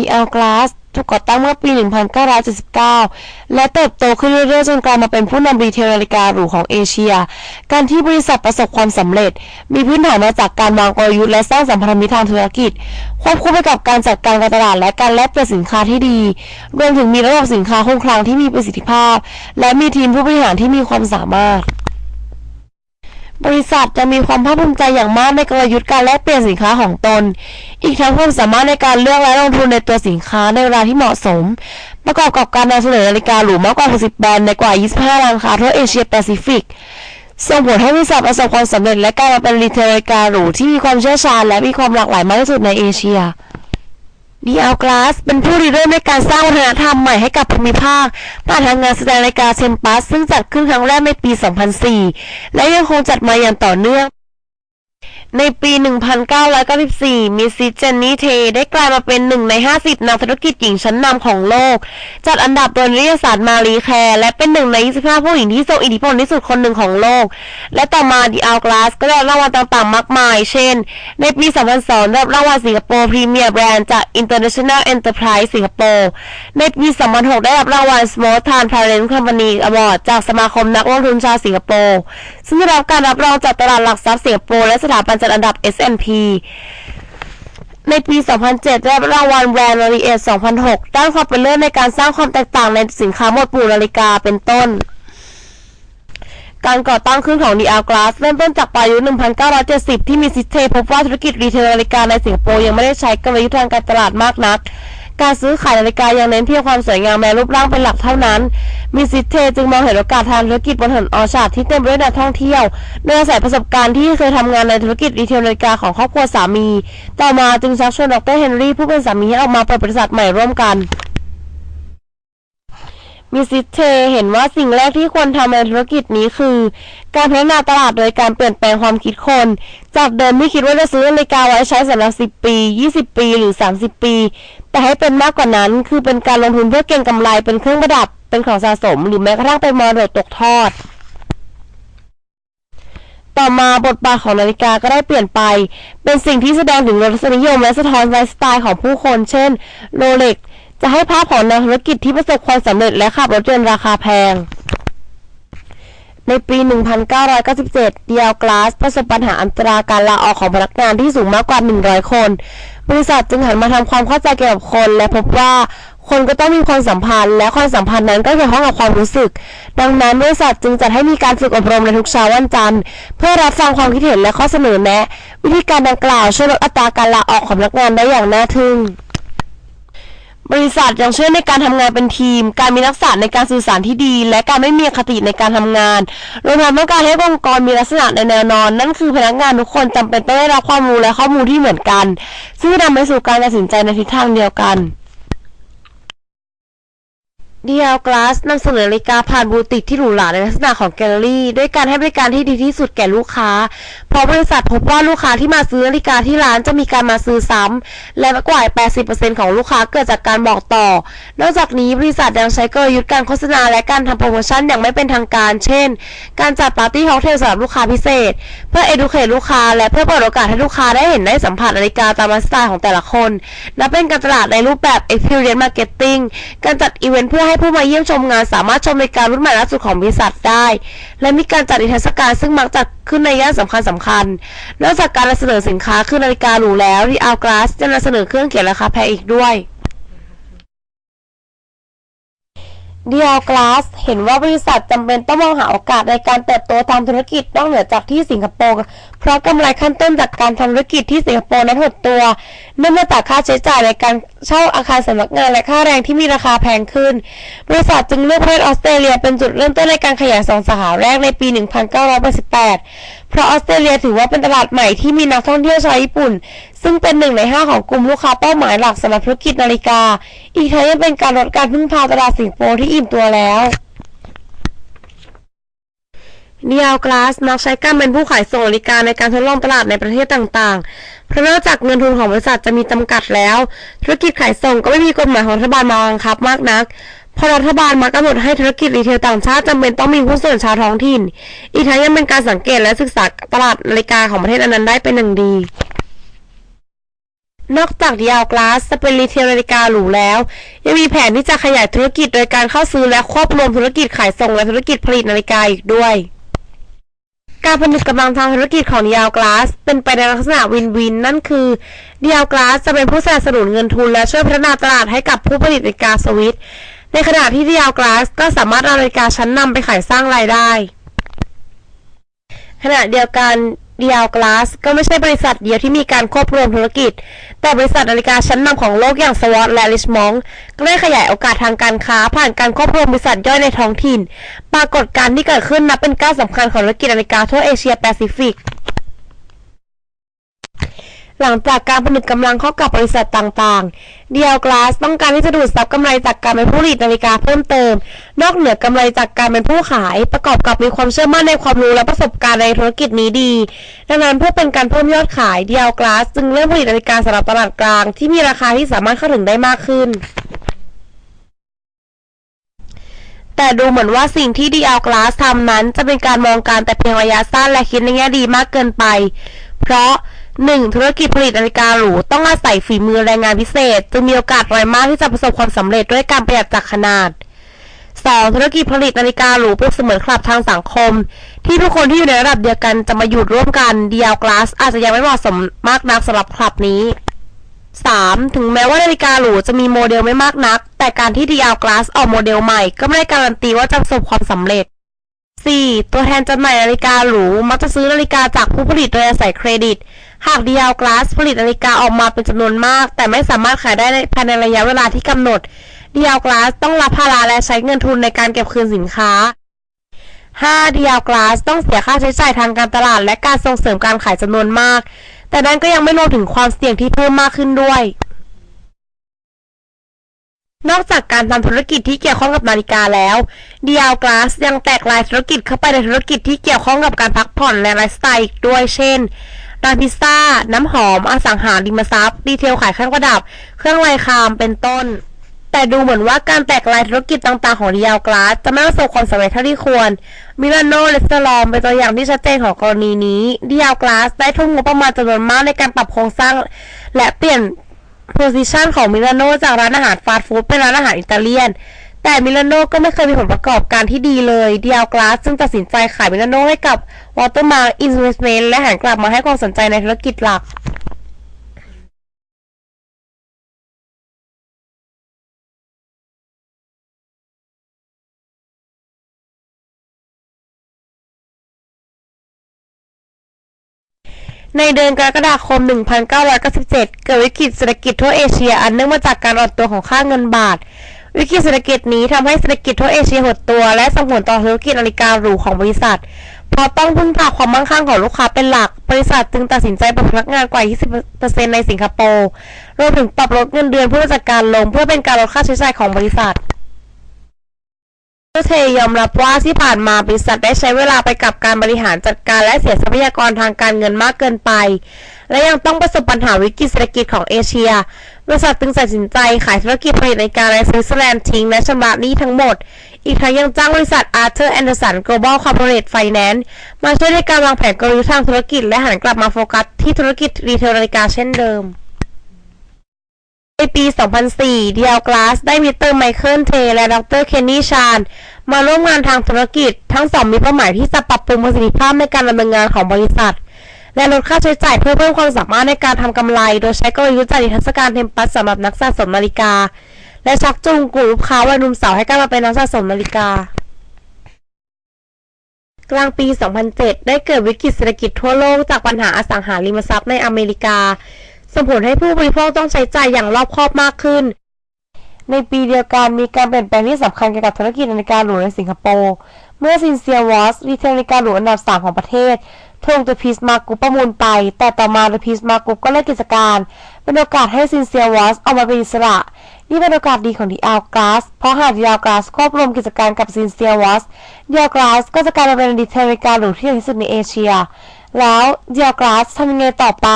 DL Glass ถูกก่อตั้งเมื่อปี 1979 และเติบโตขึ้นเรื่อยๆ จนกลายมาเป็นผู้นำรีเทลนาฬิกาหรูของเอเชีย การที่บริษัทประสบความสำเร็จ มีพื้นฐานมาจากการวางกลยุทธ์และสร้างสัมพันธมิตรทางธุรกิจ ควบคู่ไปกับการจัดการการตลาดและการแลกเปลี่ยนสินค้าที่ดี รวมถึงมีระบบสินค้าคงคลังที่มีประสิทธิภาพ และมีทีมผู้บริหารที่มีความสามารถ บริษัทจะมีความภาคภูมิใจอย่างมากในกลยุทธ์การแลกเปลี่ยนสินค้าของตน อีกทั้งความสามารถในการเลือกและลงทุนในตัวสินค้าในเวลาที่เหมาะสม ประกอบกับการนำเสนอนาฬิกาหรูมากกว่า 60 แบรนด์ในกว่า 25 ร้านค้าทั่วเอเชียแปซิฟิก ส่งผลให้บริษัทประสบความสำเร็จและกลายมาเป็นรีเทลนาฬิกาหรูที่มีความเชี่ยวชาญและมีความหลากหลายมากที่สุดในเอเชีย DL Glass เป็นผู้ริเริ่มในการสร้างวัฒนธรรมใหม่ให้กับภูมิภาคผ่านทางงานแสดงนาฬิกาเชมปัส ซึ่งจัดขึ้นครั้งแรกในปี 2004 และยังคงจัดมาอย่างต่อเนื่อง ในปี 1994 มิสซิเจนนี่ เท ได้กลายมาเป็นหนึ่งใน 50 นักธุรกิจหญิงชั้นนำของโลก จัดอันดับโดยนิตยสารมารีแคร์ และเป็นหนึ่งใน 25 ผู้หญิงที่ทรงอิทธิพลที่สุดคนหนึ่งของโลก และต่อมา The Hourglass ก็ได้รับรางวัลต่างๆ มากมาย เช่น ในปี 2002 ได้รับรางวัลสิงคโปร์พรีเมียร์แบรนด์จาก International Enterprise สิงคโปร์ ในปี 2006 ได้รับรางวัล Small Transparent Company Award จากสมาคมนักลงทุนชาวสิงคโปร์ ซึ่งได้รับการรับรองจากตลาดหลักทรัพย์สิงคโปร์และสถาบันจัดอันดับ S&P ในปี 2007 ได้รางวัลแบรนด์ Marriott 2006 ด้านความเป็นเลิศในการสร้างความแตกต่างในสินค้าหมวดหมู่นาฬิกาเป็นต้น การก่อตั้งขึ้นของ The Hourglass เริ่มต้นจากปลายยุค1970 ที่มีซิสเทพบว่าธุรกิจรีเทลนาฬิกาในสิงคโปร์ยังไม่ได้ใช้กลยุทธ์ทางการตลาดมากนัก การซื้อขายนาฬิกายังเน้นเพียงความสวยงามและรูปร่างเป็นหลักเท่านั้น มิซิเทจึงมองเห็นโอกาสทางธุรกิจบนถนนออชาร์ดที่เต็มไปด้วยนักท่องเที่ยวโดยอาศัยประสบการณ์ที่เคยทำงานในธุรกิจรีเทลนาฬิกาของครอบครัวสามี ต่อมาจึงชักชวนดรเฮนรี่ผู้เป็นสามีให้ออกมาเปิดบริษัทใหม่ร่วมกัน มิสซิเทเห็นว่าสิ่งแรกที่ควรทำในธุรกิจนี้คือ การพัฒนาตลาดโดยการเปลี่ยนแปลงความคิดคน จากเดิมที่คิดว่าจะซื้อนาฬิกาไว้ใช้สำหรับ 10 ปี 20 ปีหรือ 30 ปี แต่ให้เป็นมากกว่านั้น คือเป็นการลงทุนเพื่อเก็งกำไรเป็นเครื่องประดับ เป็นของสะสม หรือแม้กระทั่งเป็นมรดกตกทอด ต่อมาบทบาทของนาฬิกาก็ได้เปลี่ยนไป เป็นสิ่งที่แสดงถึงรสนิยมและสะท้อนไลฟ์สไตล์ของผู้คน เช่นโรเล็ก จะให้ภาพของนักธุรกิจที่ประสบความสำเร็จและขับรถยนต์ราคาแพง ในปี 1997 เดียลกลาสประสบปัญหาอันตราการลาออกของพนักงานที่สูงมากกว่า 100 คน บริษัทจึงหันมาทำความเข้าใจเกี่ยวกับคน และพบว่าคนก็ต้องมีความสัมพันธ์ และความสัมพันธ์นั้นก็เกี่ยวข้องกับความรู้สึก ดังนั้นบริษัทจึงจัดให้มีการฝึกอบรมในทุกเช้าวันจันทร์ เพื่อรับฟังความคิดเห็นและข้อเสนอแนะ วิธีการดังกล่าวช่วยลดอัตราการลาออกของพนักงานได้อย่างน่าทึ่ง บริษัทยังช่วยในการทำงานเป็นทีม การมีทักษณะในการสื่อสารที่ดี และการไม่มีอคติในการทำงานรวมทั้งต้องการให้องค์กรมีลักษณะในแนวนอน นั่นคือพนักงานทุกคนจำเป็นต้องได้รับความรู้และข้อมูลที่เหมือนกัน ซึ่งจะนำไปสู่การตัดสินใจในทิศทางเดียวกัน d ดีย Glass นำเสนอนาฬิกาผ่านบูติกที่หรูหราในลักษณะของแกลเลอรี่ ด้วยการให้บริการที่ดีที่สุดแก่ลูกค้าพราะบริษัทพบว่าลูกค้าที่มาซื้อนาฬิกาที่ร้านจะมีการมาซื้อซ้ำและมากกว่า 80%ของลูกค้าเกิดจากการบอกต่อ นอกจากนี้บริษัทยังใช้กลยุทธ์การโฆษณาและการทำโปรโมชั่นอย่างไม่เป็นทางการ เช่น การจัดปาร์ตี้ค็อกเทลสำหรับลูกค้าพิเศษ เพื่อ educate ลูกค้า และเพื่อเปิดโอกาสให้ลูกค้าได้เห็นได้สัมผัสนาฬิกาตามสไตล์ของแต่ละคนนับเป็นการตลาดในรูปแบบ experience marketing การจัดอีเวนต์เพื่อให้ผู้มาเยี่ยมชมงานสามารถชมนาฬิการุ่นใหม่ล่าสุดของบริษัทได้ และมีการจัดนิทรรศการซึ่งมักจัดขึ้นในย่านสำคัญสำคัญ นอกจากการนำเสนอสินค้าคือนาฬิกาหรูแล้วที่อัลกลาสจะนำเสนอเครื่องเขียนราคาแพงอีกด้วยเดียลกลาสเห็นว่าบริษัทจำเป็นต้องมองหาโอกาสในการเติบโตทางธุรกิจนอกเหนือจากที่สิงคโปร์เพราะกำไรขั้นต้นจากการทำธุรกิจที่สิงคโปร์นั้นหดตัวเนื่องมาจากค่าใช้จ่ายในการเช่าอาคารสำนักงานและค่าแรงที่มีราคาแพงขึ้น บริษัทจึงเลือกประเทศออสเตรเลียเป็นจุดเริ่มต้นในการขยายสองสาขาแรกในปี 1988 เพราะออสเตรเลียถือว่าเป็นตลาดใหม่ที่มีนักท่องเที่ยวชาวญี่ปุ่น ซึ่งเป็นหนึ่งในห้าของกลุ่มลูกค้าเป้าหมายหลักสำหรับธุรกิจนาฬิกา อีกทั้งยังเป็นการลดการพึ่งพาตลาดสิงคโปร์ที่อิ่มตัวแล้วเนียลกลาสมักใช้การเป็นผู้ขายส่งนาฬิกาในการทดลองตลาดในประเทศต่างๆ เพราะนอกจากเงินทุนของบริษัทจะมีจำกัดแล้ว ธุรกิจขายส่งก็ไม่มีกฎหมายของรัฐบาลมาบังคับมากนัก พราะรัฐบาลมากำหนดให้ธุรกิจรีเทลต่างชาติจำเป็นต้องมีผู้นส่วนชาวท้องถิ่น อีกทั้งยังเป็นการสังเกตและศึกษาตลาดนาฬิกาของประเทศนั้นได้เป็นอย่างดีนอกจากดิอัลกลาสจะเป็นรีเทลนาฬิกาหรูแล้ว ยังมีแผนที่จะขยายธุรกิจโดยการเข้าซื้อและควบรวมธุรกิจขายส่งและธุรกิจผลิตนาฬิกาอีกด้วย การผนึกกำลังทางธุรกิจของดิอัลกลาสเป็นไปในลักษณะวินวิน นั่นคือดิอัลกลาสจะเป็นผู้สนับสนุนเงินทุนและช่วยพัฒนาตลาดให้กับผู้ผลิตนาฬิกาสวิต ในขณะที่ดิอัลกลาสก็สามารถเอานาฬิกาชั้นนำไปขายสร้างรายได้ ขณะเดียวกันดีย l กลาสก็ไม่ใช่บริษัทเดียวที่มีการควบรวมธุรกิจ แต่บริษัทนาฬิกาชั้นนำของโลกอย่างสวอตและลิชมองก็ได้ขยายโอกาสทางการค้าผ่านการควบรวมบริษัทย่อยในท้องถิ่น ปรากฏการณ์ที่เกิดขึ้นนับเป็นก้าวสำคัญของธุรกิจนาฬิกาทั่วเอเชียแปซิฟิก หลังจากการผนึกกำลังเข้ากับบริษัทต่างๆ เดีย l กลาสต้องการที่จะดูดซับกำไรจากการเป็นผู้ผลิตนาฬิกาเพิ่มเติม นอกเหนือกำไรจากการเป็นผู้ขาย ประกอบกับมีความเชื่อมั่นในความรู้และประสบการณ์ในธุรกิจนี้ดี ดังนั้นเพื่อเป็นการเพิ่มยอดขายเดีย l กลาสจึงเริ่มผลิตนาฬิกาสำหรับตลาดกลาง ที่มีราคาที่สามารถเข้าถึงได้มากขึ้นแต่ดูเหมือนว่าสิ่งที่ดีอัลกลาสทำนั้น จะเป็นการมองการแต่เพียงระยะสั้นและคิดในแง่ดีมากเกินไป เพราะ 1. ธุรกิจผลิตนาฬิกาหรูต้องอาศัยฝีมือแรงงานพิเศษ จึงมีโอกาสน้อยมากที่จะประสบความสำเร็จด้วยการประหยัดจากขนาด 2. ธุรกิจผลิตนาฬิกาหรูเปรียบเสมือนคลับทางสังคม ที่ทุกคนที่อยู่ในระดับเดียวกันจะมาอยู่ร่วมกันดีอัลกลาสอาจจะยังไม่เหมาะสมมากนักสำหรับคลับนี้ 3. ถึงแม้ว่านาฬิกาหรูจะมีโมเดลไม่มากนัก แต่การที่ DL Glass ออกโมเดลใหม่ก็ไม่ได้การันตีว่าจะประสบความสำเร็จ 4. ตัวแทนจำหน่ายนาฬิกาหรูมักจะซื้อนาฬิกาจากผู้ผลิตโดยอาศัยเครดิต หาก DL Glass ผลิตนาฬิกาออกมาเป็นจำนวนมาก แต่ไม่สามารถขายได้ภายในระยะเวลาที่กำหนด DL Glass ต้องรับภาระและใช้เงินทุนในการเก็บคืนสินค้า 5. DL Glass ต้องเสียค่าใช้จ่ายทางการตลาด และการส่งเสริมการขายจำนวนมาก แต่นั้นก็ยังไม่รวมถึงความเสี่ยงที่เพิ่มมากขึ้นด้วย นอกจากการทำธุรกิจที่เกี่ยวข้องกับนาฬิกาแล้ว DL Glass ยังแตกลายธุรกิจเข้าไปในธุรกิจที่เกี่ยวข้องกับการพักผ่อนและไลฟ์สไตล์อีกด้วยเช่น ร้านพิซซ่า น้ำหอม อสังหาริมทรัพย์ ดีเทลขายเครื่องประดับ เครื่องลายคาม เป็นต้น แต่ดูเหมือนว่าการแตกลายธุรกิจต่างๆ ของ DL Glass จะไม่ประสบความสำเร็จเท่าที่ควร มิลานโนเลสเตอรอมเป็นตัวอย่างที่ชัดเจนของกรณีนี้ DL Glass ได้ทุ่มงบประมาณจำนวนมากในการปรับโครงสร้าง และเปลี่ยนโพซิชันของมิลานโนจากร้านอาหารฟาสต์ฟู้ดเป็นร้านอาหารอิตาเลียน แต่มิลานโนก็ไม่เคยมีผลประกอบการที่ดีเลยเดียลกลาสจึงตัดสินใจขายมิลานโนให้กับวอเตอร์มาร์อินเวสเมนต์และหันกลับมาให้ความสนใจในธุรกิจหลักในเดือนกรกฎาคม 1997 เกิดวิกฤตเศรษฐกิจทั่วเอเชียอันเนื่องมาจากการอ่อนตัวของค่าเงินบาท วิกฤตเศรษฐกิจนี้ทำให้เศรษฐกิจทั่วเอเชียหดตัว และส่งผลต่อธุรกิจนาฬิกาหรูของบริษัท เพราะต้องพึ่งพาความมั่งคั่งของลูกค้าเป็นหลัก บริษัทจึงตัดสินใจปลดพนักงานกว่า 20%ในสิงคโปร์รวมถึงปรับลดเงินเดือนผู้จัดการลงเพื่อเป็นการลดค่าใช้จ่ายของบริษัทเทยอมรับว่าที่ผ่านมาบริษัทได้ใช้เวลาไปกับการบริหารจัดการและเสียทรัพยากรทางการเงินมากเกินไป และยังต้องประสบปัญหาวิกฤตเศรษฐกิจของเอเชีย บริษัทจึงตัดสินใจขายธุรกิจผลิตนาฬิกาในสวิตเซอร์แลนด์ทิ้งและชำระหนี้ทั้งหมด อีกทั้งยังจ้างบริษัท Arthur Anderson Global Corporate Finance มาช่วยในการวางแผนกลยุทธ์ทางธุรกิจ และหันกลับมาโฟกัสที่ธุรกิจรีเทลนาฬิกาเช่นเดิมในปี 2004 d ี l Glass ได้มิสเตอร์ไมเคิลเทและดรเคนนี่ชานมาร่วมงานทางธุรกิจ ทั้งสองมีเป้าหมายที่จะปรับปรุงประสิทธิภาพในการดำเนินงานของบริษัท และลดค่าใช้จ่ายเพื่อเพิ่มความสามารถในการทำกำไร โดยใช้กลยุทธ์จัดนิทรรศการเทมปัสสำหรับนักสะสมนาฬิกา และชักจูงกลุ่มลูกค้าวัยหนุ่มสาวให้กล้ามาเป็นนักสะสมนาฬิกา กลางปี 2007 ได้เกิดวิกฤตเศรษฐกิจทั่วโลกจากปัญหาอสังหาริมทรัพย์ในอเมริกา ส่งผลให้ผู้บริโภคต้องใช้จ่ายอย่างรอบคอบมากขึ้นในปีเดียวกันมีการเปลี่ยนแปลงที่สำคัญเกี่ยวกับธุรกิจนาฬิกาหรูในสิงคโปร์ เมื่อซินเซียวอสรีเทลนาฬิกาหรูอันดับ 3 ของประเทศ ถูกเดอะพีซมากุปประมูลไป แต่ต่อมาเดอะพีซมากุปก็เลิกกิจการ เป็นโอกาสให้ซินเซียวอสออกมาเป็นอิสระ นี่เป็นโอกาสดีของดีอัลกราส เพราะหากดีอัลกราสควบรวมกิจการกับซินเซียวอสดีอัลกราสก็จะกลายมาเป็นดิเทอริกาหรูที่ใหญ่ที่สุดในเอเชีย แล้วดีอัลกราสทำยังไงต่อไป